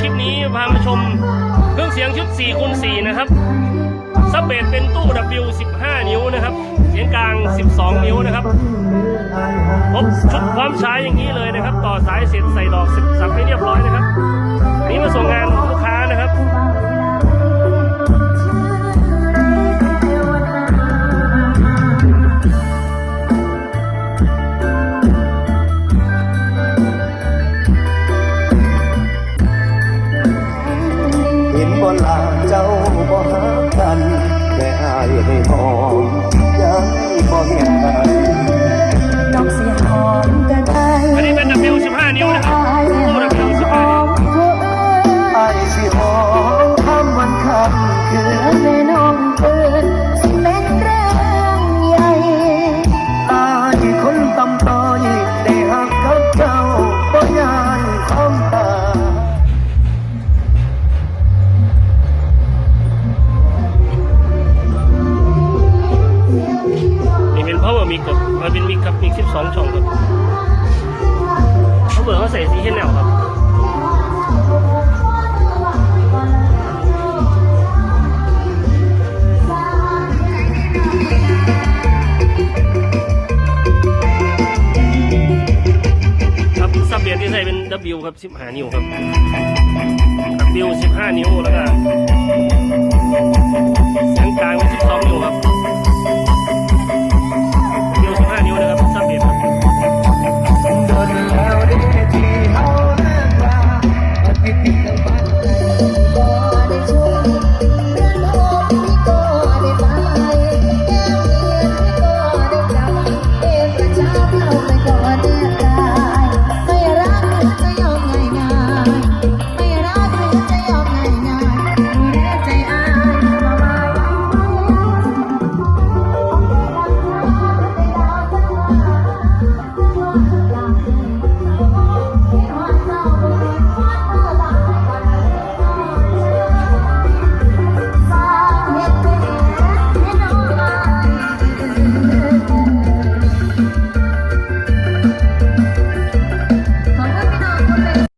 คลิปนี้พามาชมเครื่องเสียงชุด4คูณ4นะครับซับเบสเป็นตู้ W 15 นิ้วนะครับ เสียงกลาง 12 นิ้วนะครับครบชุดพร้อมใช้อย่างนี้เลยนะครับ ต่อสายเสร็จใส่ดอกสับให้เรียบร้อยนะครับ อันนี้มาส่งงาน บ นี่เป็น power mic ครับมันเป็นมิกครับมิก12ช่องครับ power เขาใส่สีเขียวครับครับซับเบียร์ที่ใส่เป็น W ครับ15นิ้วครับ W 15นิ้วแล้วก็